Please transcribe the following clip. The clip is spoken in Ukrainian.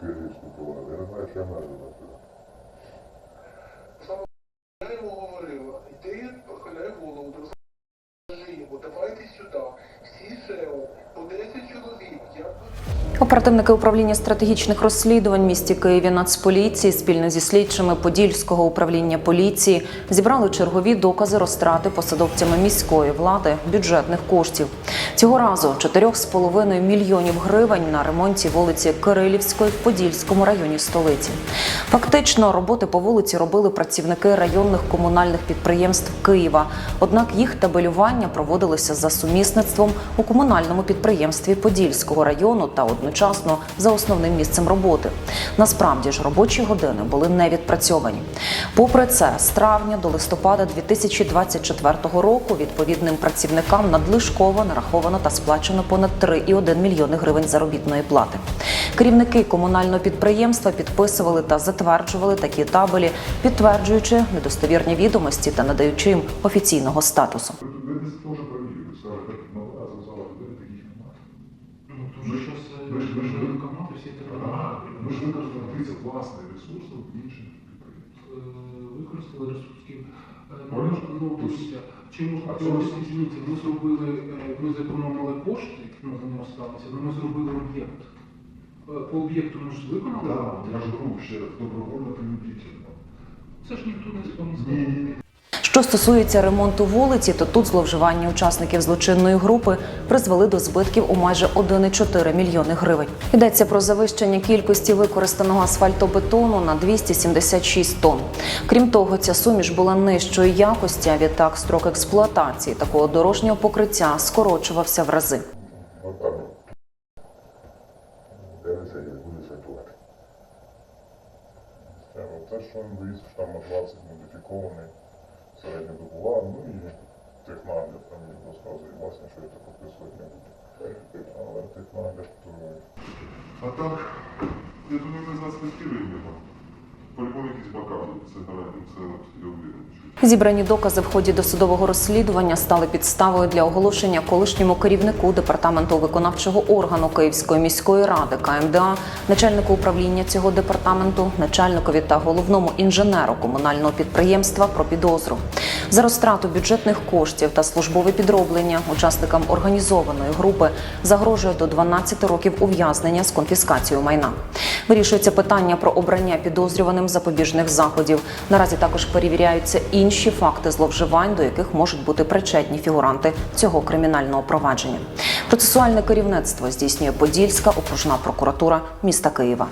Кримеру наприклад. Я сюди, всі СЕО, по 10 чоловік, я Оперативники управління стратегічних розслідувань місті Києві Нацполіції спільно зі слідчими Подільського управління поліції зібрали чергові докази розтрати посадовцями міської влади бюджетних коштів. Цього разу 4,5 мільйонів гривень на ремонті вулиці Кирилівської в Подільському районі столиці. Фактично, роботи по вулиці робили працівники районних комунальних підприємств Києва. Однак їх табелювання проводилося за сумісництвом у комунальному підприємстві Подільського району та одночасно за основним місцем роботи. Насправді ж робочі години були не відпрацьовані. Попри це, з травня до листопада 2024 року відповідним працівникам надлишково нараховано та сплачено понад 3,1 мільйони гривень заробітної плати. Керівники комунального підприємства підписували та затверджували такі табелі, підтверджуючи недостовірні відомості та надаючи їм офіційного статусу. Ви ви десь теж провірили, сказали, так Ну, дивіться, це зробити? ось- Извините, ми зробили, е, ми зекономили кошти, які на тому сталося, але ми зробили об'єкт. Е, По об'єкту ми ж виконали? Так, я ж говорю, ще добровольно принудительно. Це ж ніхто не ні. Що стосується ремонту вулиці, то тут зловживання учасників злочинної групи призвели до збитків у майже 1,4 мільйони гривень. Йдеться про завищення кількості використаного асфальтобетону на 276 тонн. Крім того, ця суміш була нижчої якості, а відтак строк експлуатації такого дорожнього покриття скорочувався в рази. Це що він що там 20 модифікований, середньодобова, ну і технагляд, там він розказує, власне, що я так описувати не буду. Але технагляд. А так, я думаю, ми з нас не його. Уверен. Зібрані докази в ході досудового розслідування стали підставою для оголошення колишньому керівнику департаменту виконавчого органу Київської міської ради КМДА, начальнику управління цього департаменту, начальникові та головному інженеру комунального підприємства про підозру за розтрату бюджетних коштів та службове підроблення учасникам організованої групи загрожує до 12 років ув'язнення з конфіскацією майна. Вирішується питання про обрання підозрюваним запобіжних заходів. Наразі також перевіряються інші факти зловживань, до яких можуть бути причетні фігуранти цього кримінального провадження. Процесуальне керівництво здійснює Подільська окружна прокуратура міста Києва.